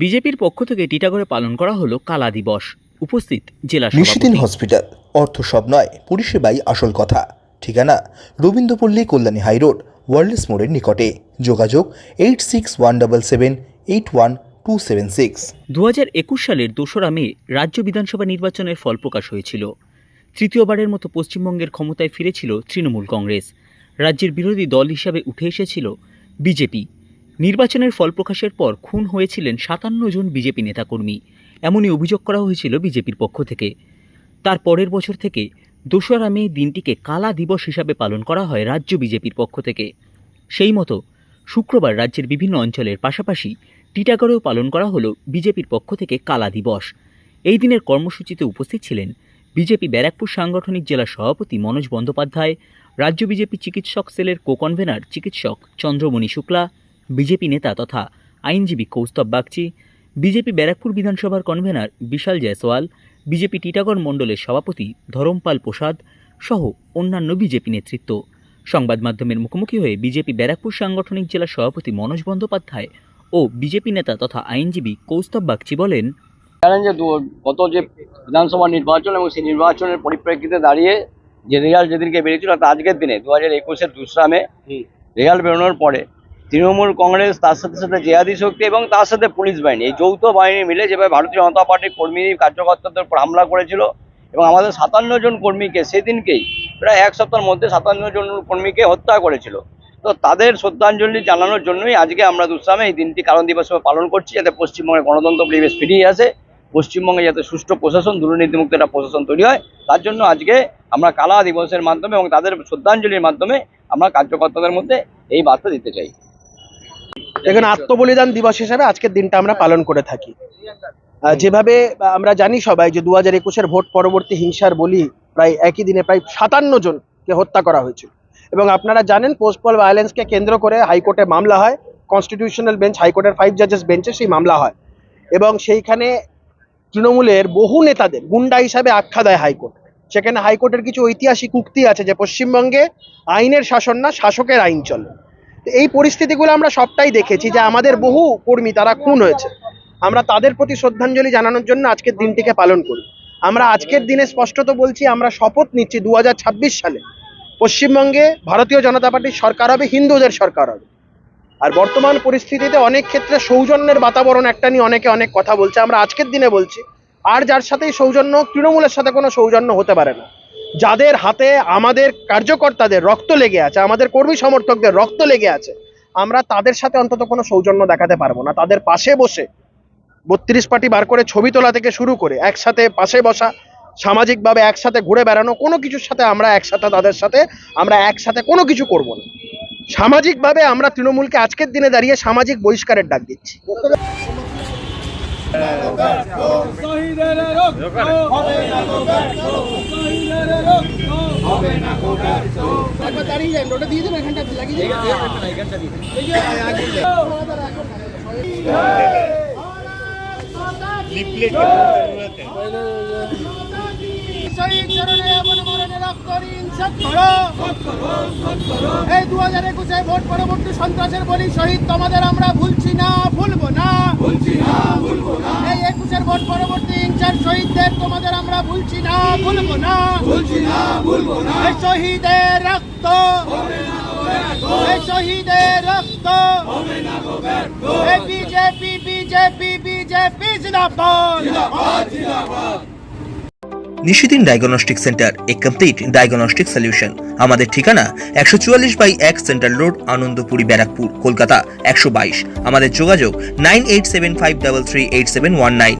বিজেপির পক্ষ থেকে টিটাগড়ে পালন করা হলো কালা দিবস। উপস্থিত জেলা নিশিদিন হসপিটাল অর্থ সব নয় পরিষেবাই আসল কথা। ঠিকানা রবীন্দ্রপল্লী কল্যাণী হাইরোড ওয়ার্ল্ডস মোড়ের নিকটে। যোগাযোগ eight six one double seven eight one two seven six. দু হাজার একুশ সালের দোসরা মে রাজ্য বিধানসভা নির্বাচনের ফল প্রকাশ হয়েছিল। তৃতীয়বারের মতো পশ্চিমবঙ্গের ক্ষমতায় ফিরেছিল তৃণমূল কংগ্রেস। রাজ্যের বিরোধী দল হিসাবে উঠে এসেছিল বিজেপি। নির্বাচনের ফল প্রকাশের পর খুন হয়েছিলেন সাতান্ন জন বিজেপি নেতাকর্মী। এমনই অভিযোগ করা হয়েছিল বিজেপির পক্ষ থেকে। তার পরের বছর থেকে দোসরা মে দিনটিকে কালা দিবস হিসাবে পালন করা হয় রাজ্য বিজেপির পক্ষ থেকে। সেই মতো শুক্রবার রাজ্যের বিভিন্ন অঞ্চলের পাশাপাশি টিটাগড়েও পালন করা হলো বিজেপির পক্ষ থেকে কালা দিবস। এই দিনের কর্মসূচিতে উপস্থিত ছিলেন বিজেপি ব্যারাকপুর সাংগঠনিক জেলা সভাপতি মনোজ বন্দ্যোপাধ্যায়, রাজ্য বিজেপি চিকিৎসক সেলের কো কনভেনার চিকিৎসক চন্দ্রমণি শুক্লা বিজেপি নেতা তথা আইনজীবী কৌস্তব বাগচি বিজেপি ব্যারাকপুর বিধানসভার কনভেনার বিশাল জয়সওয়াল বিজেপি টিটাগড় মণ্ডলের সভাপতি ধরমপাল প্রসাদ সহ অন্যান্য বিজেপি নেতৃত্ব। সংবাদ মাধ্যমের মুখোমুখি হয়ে বিজেপি ব্যারাকপুর সাংগঠনিক জেলা সভাপতি মনোজ বন্দ্যোপাধ্যায় ও বিজেপি নেতা তথা আইনজীবী কৌস্তব বাগচি বলেন জানেন যে গত যে বিধানসভা নির্বাচন এবং সেই নির্বাচনের পরিপ্রেক্ষিতে দাঁড়িয়ে যে রেজাল্ট যেদিনকে বেরিয়েছিল তা আজকের দিনে দু হাজার একুশের দোসরা মে রেজাল্ট বেরোনোর পরে তৃণমূল কংগ্রেস, তার সাথে সাথে জেহাদি শক্তি এবং তার সাথে পুলিশ বাহিনী। এই যৌথ বাহিনী মিলে যেভাবে ভারতীয় জনতা পার্টির কর্মী, কার্যকর্তাদের উপর হামলা করেছিল এবং আমাদের সাতান্ন জন কর্মীকে সেদিনকেই, প্রায় এক সপ্তাহের মধ্যে সাতান্ন জন কর্মীকে হত্যা করেছিল। তো তাদের শ্রদ্ধাঞ্জলি জানানোর জন্যই আজকে আমরা দুঃসামে এই দিনটি কারণ দিবস পালন করছি, যাতে পশ্চিমবঙ্গে গণতন্ত্র পরিবেশ ফিরিয়ে আসে, পশ্চিমবঙ্গে যাতে সুষ্ঠু প্রশাসন, দুর্নীতিমুক্ত একটা প্রশাসন তৈরি হয়। তার জন্য আজকে আমরা কালা দিবসের মাধ্যমে এবং তাদের শ্রদ্ধাঞ্জলির মাধ্যমে আমরা কার্যকর্তাদের মধ্যে এই বার্তা দিতে চাই। দেখুন আত্মবলিদান দিবস হিসাবে আজকের দিনটা আমরা পালন করে থাকি। যেভাবে আমরা জানি সবাই যে দু হাজার একুশের ভোট পরবর্তী হিংসার বলি প্রায় একই দিনে প্রায় সাতান্ন জনকে হত্যা করা হয়েছিল। এবং আপনারা জানেন পোস্টপল ভায়োলেন্সকে কেন্দ্র করে হাইকোর্টে মামলা হয়, কনস্টিটিউশনাল বেঞ্চ, হাইকোর্টের ফাইভ জাজেস বেঞ্চে সেই মামলা হয়। এবং সেইখানে তৃণমূলের বহু নেতাদের গুন্ডা হিসাবে আখ্যা দেয় হাইকোর্ট। সেখানে হাইকোর্টের কিছু ঐতিহাসিক উক্তি আছে যে পশ্চিমবঙ্গে আইনের শাসন না, শাসকের আইন চলে। এই পরিস্থিতিগুলো আমরা সবটাই দেখেছি যে আমাদের বহু কর্মী তারা খুন হয়েছে। আমরা তাদের প্রতি শ্রদ্ধাঞ্জলি জানানোর জন্য আজকের দিনটিকে পালন করি। আমরা আজকের দিনে স্পষ্টত বলছি, আমরা শপথ নিচ্ছি দু হাজার ছাব্বিশ সালে। পশ্চিমবঙ্গে ভারতীয় জনতা পার্টির সরকার হবে, হিন্দুদের সরকার হবে। আর বর্তমান পরিস্থিতিতে অনেক ক্ষেত্রে সৌজন্যের বাতাবরণ একটা নিয়ে অনেকে অনেক কথা বলছে। আমরা আজকের দিনে বলছি, আর যার সাথেই সৌজন্য, তৃণমূলের সাথে কোনো সৌজন্য হতে পারে না। যাদের হাতে আমাদের কার্যকর্তাদের রক্ত লেগে আছে, আমাদের কর্মী সমর্থকদের রক্ত লেগে আছে, আমরা তাদের সাথে অন্তত কোনো সৌজন্য দেখাতে পারব না। তাদের পাশে বসে বত্রিশ পার্টি বার করে ছবি তোলা থেকে শুরু করে একসাথে পাশে বসা, সামাজিকভাবে একসাথে ঘুরে বেড়ানো, কোনো কিছুর সাথে আমরা একসাথে, তাদের সাথে আমরা একসাথে কোনো কিছু করব না। সামাজিকভাবে আমরা তৃণমূলকে আজকের দিনে দাঁড়িয়ে সামাজিক বহিষ্কারের ডাক দিচ্ছি। এই দু হাজার একুশে ভোট পরবর্তী সন্ত্রাসের বলি শহীদ তোমাদের আমরা ভুলছি না, ভুলবো না ভুলছি না ভুলবো না এই একুশের পরবর্তী হিংসার শহীদদের তোমাদের আমরা ভুলছি না ভুলবো না। ভুলছি না ভুলবো না। শহীদের রক্ত। শহীদের রক্ত। এই বিজেপি বিজেপি বিজেপি জিন্দাবাদ। Nishidin diagnostic centre a complete diagnostic solution আমাদের ঠিকানা একশো চুয়াল্লিশ বাই এক সেন্ট্রাল রোড আনন্দপুরি ব্যারাকপুর কলকাতা একশো বাইশ। আমাদের যোগাযোগ nine eight seven five double three eight seven one nine.